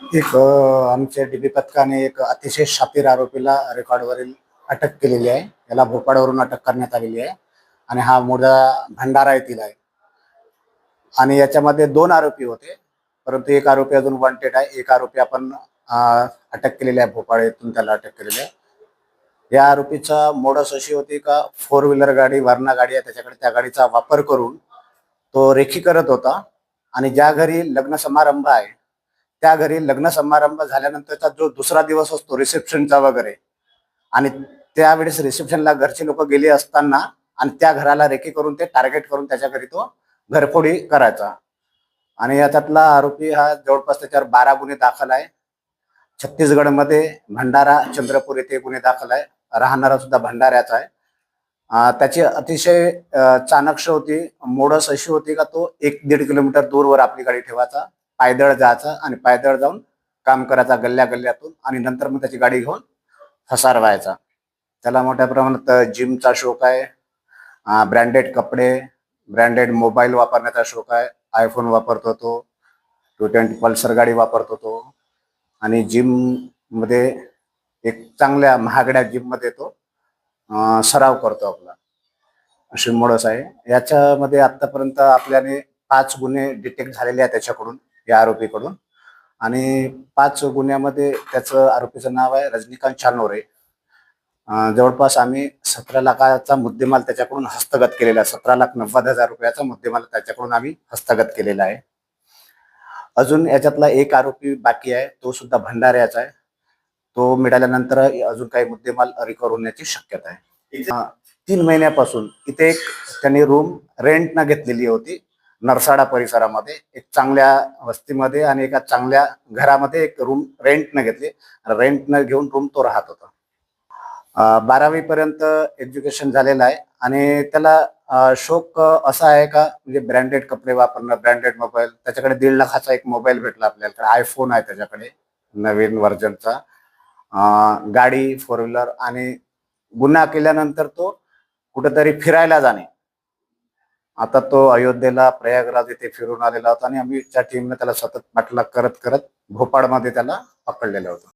एक आमच्या डीबी पथकाने एक अतिशय शातीर आरोपीला रेकॉर्डवरील अटक केलेली आहे. याला भोपाळवरून अटक करण्यात आलेली आहे. आणि हा मोठा भंडारा येथील आहे. आणि याच्यामध्ये दोन आरोपी होते. परंतु एक आरोपी अजून वॉन्टेड आहे. एक आरोपी आपण अटक केलेली आहे. भोपाळ येथून त्याला अटक केलेली आहे. या आरोपीचा मोडस अशी होती का फोर व्हीलर गाडी वरणा गाडी आहे. त्याच्याकडे त्या गाडीचा वापर करून तो रेखी करत होता. आणि ज्या घरी लग्न समारंभ आहे त्या घरी लग्न समारंभ झाल्यानंतरचा जो दुसरा दिवस असतो रिसेप्शनचा वगैरे आणि त्यावेळेस रिसेप्शनला घरचे लोक गेले असताना आणि त्या घराला रेकी करून ते टार्गेट करून त्याच्या घरी तो घरफोडी करायचा. आणि याच्यातला आरोपी हा जवळपास त्याच्यावर बारा गुन्हे दाखल आहे. छत्तीसगडमध्ये भंडारा चंद्रपूर येथे गुन्हे दाखल आहे. राहणारा सुद्धा भंडाऱ्याचा आहे. त्याची अतिशय चाणक्ष होती मोडस अशी होती का तो एक दीड किलोमीटर दूरवर आपली गाडी ठेवायचा. पायदळ जायचं आणि पायदळ जाऊन काम करायचा गल्ल्या गल्ल्यातून आणि नंतर मग त्याची गाडी घेऊन फसार व्हायचा त्याला मोठ्या प्रमाणात जिमचा शौक आहे ब्रँडेड कपडे ब्रँडेड मोबाईल वापरण्याचा शौक आहे. आयफोन वापरतो तो टू ट्वेंटी पल्सर गाडी वापरतो तो आणि जिममध्ये एक चांगल्या महागड्या जिममध्ये तो सराव करतो आपला. अशी मोडस आहे. याच्यामध्ये आतापर्यंत आपल्याने पाच गुन्हे डिटेक्ट झालेले आहेत त्याच्याकडून. या आरोपीकडून. आणि पाच गुन्ह्यामध्ये त्याचं आरोपीचं नाव आहे रजनीकांत छानोरे जवळपास आम्ही सतरा लाखाचा मुद्देमाल त्याच्याकडून हस्तगत केलेला आहे. सतरा लाख नव्वद हजार रुपयाचा मुद्देमाल त्याच्याकडून आम्ही हस्तगत केलेला आहे. अजून याच्यातला एक आरोपी बाकी आहे तो सुद्धा भंडाऱ्याचा आहे. तो मिळाल्यानंतर अजून काही मुद्देमाल रिकवर होण्याची शक्यता आहे. तीन महिन्यापासून इथे एक त्यांनी रूम रेंट न घेतलेली होती. नरसाडा परिसरामध्ये एक चांगल्या वस्तीमध्ये आणि एका चांगल्या घरामध्ये एक रूम रेंटनं घेतली. रेंटनं घेऊन रूम तो राहत होता. बारावी पर्यंत एज्युकेशन झालेलं आहे आणि त्याला शोक असा आहे का म्हणजे ब्रँडेड कपडे वापरणं ब्रँडेड मोबाईल त्याच्याकडे दीड लाखाचा एक मोबाईल भेटला आपल्याला. आयफोन आहे त्याच्याकडे नवीन व्हर्जनचा गाडी फोर व्हीलर आणि गुन्हा केल्यानंतर तो कुठेतरी फिरायला जाणे. आता तो अयोध्येला प्रयागराज येथे फिरून आलेला होता आणि आम्ही त्या टीमने त्याला सतत पाठलाग करत करत भोपाळमध्ये त्याला पकडलेलं होतं.